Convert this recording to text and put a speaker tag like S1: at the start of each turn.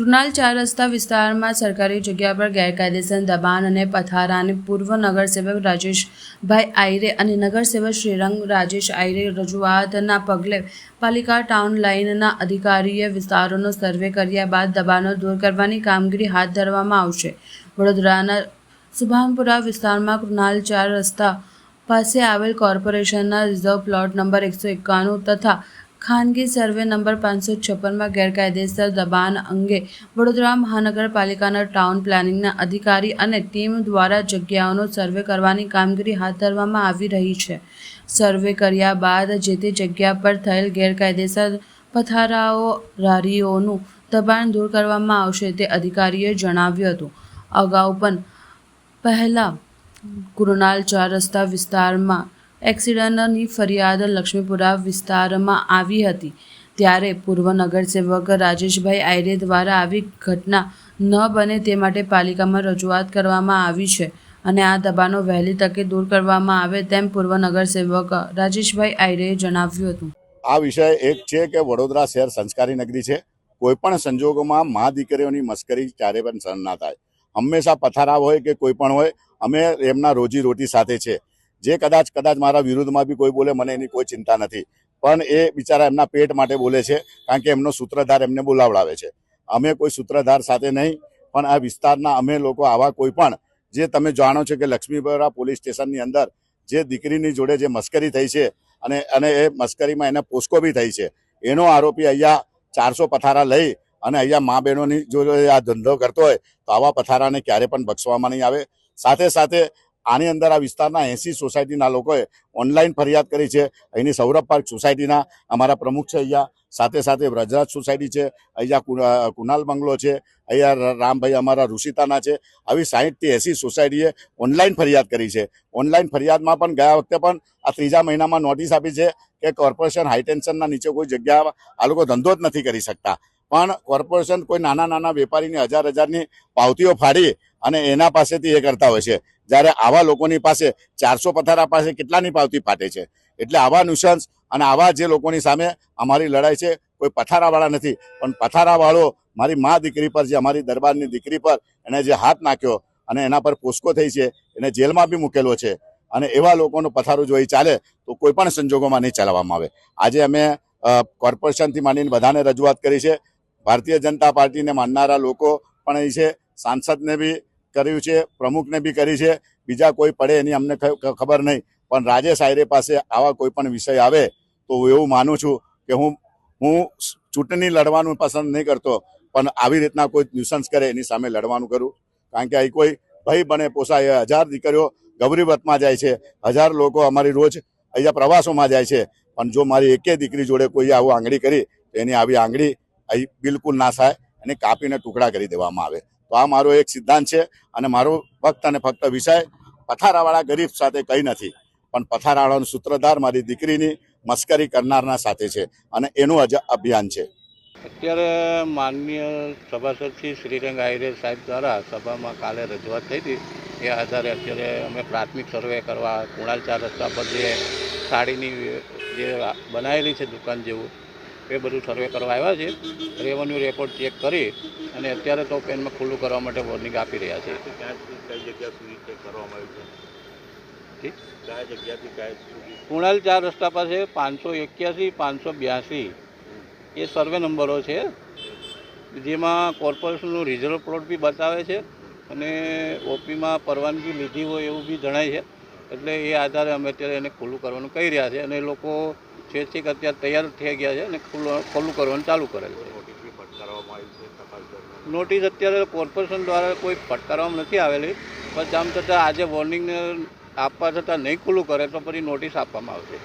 S1: કૃણાલ ચાર રસ્તા વિસ્તારમાં સરકારી જગ્યા પર ગેરકાયદેસર દબાણ અને પથારાને પૂર્વ નગરસેવક રાજેશભાઈ આયરે અને નગરસેવક શ્રીરંગ રાજેશ આયરે રજૂઆતના પગલે પાલિકા ટાઉન લાઇનના અધિકારીએ વિસ્તારોનો સર્વે કર્યા બાદ દબાણો દૂર કરવાની કામગીરી હાથ ધરવામાં આવશે. વડોદરાના સુભાનપુરા વિસ્તારમાં કૃણાલ ચાર રસ્તા પાસે આવેલ કોર્પોરેશનના રિઝર્વ પ્લોટ નંબર એકસો એકાણું તથા ખાનગી સર્વે નંબર પાંચસો છપ્પનમાં ગેરકાયદેસર દબાણ અંગે વડોદરા મહાનગરપાલિકાના ટાઉન પ્લાનિંગના અધિકારી અને ટીમ દ્વારા જગ્યાઓનો સર્વે કરવાની કામગીરી હાથ ધરવામાં આવી રહી છે. સર્વે કર્યા બાદ જે તે જગ્યા પર થયેલ ગેરકાયદેસર પથારાઓ, રારીઓનું દબાણ દૂર કરવામાં આવશે તે અધિકારીએ જણાવ્યું હતું. અગાઉ પણ પહેલાં કુરનાલ ચાર રસ્તા વિસ્તારમાં એક્સિડન્ટની ફરિયાદ લક્ષ્મીપુરા વિસ્તારમાં આવી હતી, ત્યારે પૂર્વ નગરસેવક રાજેશભાઈ આયરે દ્વારા આવી ઘટના ન બને તે માટે પાલિકામાં રજૂઆત કરવામાં આવી છે અને આ દબાણો વહેલી તકે દૂર કરવામાં આવે તેમ પૂર્વ નગરસેવક રાજેશભાઈ આયરેએ જણાવ્યું હતું.
S2: આ વિષય એક છે કે વડોદરા શહેર સંસ્કારી નગરી છે. કોઈ પણ સંજોગોમાં મા દીકરીઓની મસ્કરી ક્યારે પણ સહન ના થાય. હંમેશા પથારા હોય કે કોઈ પણ હોય, અમે એમના રોજી રોટી સાથે છે. જે કદાચ કદાચ મારા વિરુદ્ધમાં બી કોઈ બોલે, મને એની કોઈ ચિંતા નથી. પણ એ બિચારા એમના પેટ માટે બોલે છે, કારણ કે એમનો સૂત્રધાર એમને બોલાવડાવે છે. અમે કોઈ સૂત્રધાર સાથે નહીં, પણ આ વિસ્તારના અમે લોકો આવા કોઈ પણ, જે તમે જાણો છો કે લક્ષ્મીપુરા પોલીસ સ્ટેશનની અંદર જે દીકરીની જોડે જે મસ્કરી થઈ છે, અને અને એ મસ્કરીમાં એને પોસ્કો બી થઈ છે, એનો આરોપી અહીંયા ચારસો પથારા લઈ અને અહીંયા મા બહેનોની જો આ ધંધો કરતો હોય, તો આવા પથારાને ક્યારે પણ બક્ષવામાં નહીં આવે. સાથે સાથે આની અંદર આ વિસ્તારના એસી સોસાયટીના લોકોએ ઓનલાઈન ફરિયાદ કરી છે. અહીંની સૌરભ પાર્ક સોસાયટીના અમારા પ્રમુખ છે અહીંયા. સાથે સાથે વ્રજરાજ સોસાયટી છે. અહીંયા કુનાલ બંગલો છે. અહીંયા રામભાઈ અમારા ઋષિતાના છે. આવી સાહીઠથી એસી સોસાયટીએ ઓનલાઈન ફરિયાદ કરી છે. ઓનલાઈન ફરિયાદમાં પણ ગયા વખતે પણ આ ત્રીજા મહિનામાં નોટિસ આપી છે કે કોર્પોરેશન હાઈટેન્શનના નીચે કોઈ જગ્યા આ લોકો ધંધો જ નથી કરી શકતા. પણ કોર્પોરેશન કોઈ નાના નાના વેપારીની હજાર હજારની પાવતીઓ ફાડી અને એના પાસેથી એ કરતા હોય છે. જ્યારે આવા લોકોની પાસે ચારસો પથારા પાસે કેટલાની પાવતી ફાટે છે? એટલે આવા નુસન્સ અને આવા જે લોકોની સામે અમારી લડાઈ છે, કોઈ પથારાવાળા નથી. પણ પથારાવાળો મારી મા દીકરી પર, જે અમારી દરબારની દીકરી પર એને જે હાથ નાખ્યો અને એના પર પોસ્કો થઈ છે, એને જેલમાં બી મૂકેલો છે અને એવા લોકોનું પથારું જો એ ચાલે, તો કોઈ પણ સંજોગોમાં નહીં ચલાવવામાં આવે. આજે અમે કોર્પોરેશનથી માંડીને બધાને રજૂઆત કરી છે ભારતીય જનતા પાર્ટીને માનનારા લોકો પણ અહીં છે, સાંસદને બી કર્યું છે, પ્રમુખને બી કરી છે. બીજા કોઈ પડે એની અમને ખબર નહીં. પણ રાજેશ આયરે પાસે આવા કોઈ પણ વિષય આવે તો હું એવું માનું છું કે હું હું ચૂંટણી લડવાનું પસંદ નહીં કરતો, પણ આવી રીતના કોઈ ન્યુસન્સ કરે એની સામે લડવાનું કરું. કારણ કે અહીં કોઈ ભય બને પોસાય હજાર દીકરીઓ ગૌરીવતમાં જાય છે. હજાર લોકો અમારી રોજ અહીંયા પ્રવાસોમાં જાય છે. પણ જો મારી એકે દીકરી જોડે કોઈ આવું આંગળી કરી, તો એની આવી આંગળી અહીં બિલકુલ ના થાય અને કાપીને ટુકડા કરી દેવામાં આવે. તો આ મારો એક સિદ્ધાંત છે અને મારો ફક્ત અને ફક્ત વિષય પથારાવાળા ગરીબ સાથે કંઈ નથી, પણ પથારાવાળાનો સૂત્રધાર મારી દીકરીની મસ્કરી કરનારના સાથે છે અને એનું જ અભિયાન છે.
S3: અત્યારે માનનીય સભાસદ શ્રી શ્રીરંગ આહિરે સાહેબ દ્વારા સભામાં કાલે રજૂઆત થઈ હતી. એ આધારે અત્યારે અમે પ્રાથમિક સર્વે કરવા કુણાલ ચાર રસ્તા પર જે સાડીની જે બનાવેલી છે દુકાન જેવું એ બધું સર્વે કરવા આવ્યા છે. રેવન્યુ રેકોર્ડ ચેક કરી અને અત્યારે તો પેનમાં ખુલ્લું કરવા માટે વોર્નિંગ આપી રહ્યા છે. કુણાલ ચાર રસ્તા પાસે પાંચસો એક્યાસી પાંચસો બ્યાસી એ સર્વે નંબરો છે જેમાં કોર્પોરેશનનું રિઝર્વ પ્લોટ બી બતાવે છે અને ઓપીમાં પરવાનગી લીધી હોય એવું બી જણાય છે. એટલે એ આધારે અમે અત્યારે એને ખુલ્લું કરવાનું કહી રહ્યા છે અને એ લોકો સ્વૈચ્છિક અત્યારે તૈયાર થઈ ગયા છે અને ખુલ્લું ખુલ્લું કરવાનું ચાલુ કરેલ છે.
S4: નોટિસ ફટકારવામાં આવી છે
S3: નોટિસ અત્યારે કોર્પોરેશન દ્વારા કોઈ ફટકારવામાં નથી આવેલી પણ આમ છતાં આજે વોર્નિંગ આપવા છતાં નહીં ખુલ્લું કરે તો પછી નોટિસ આપવામાં આવશે.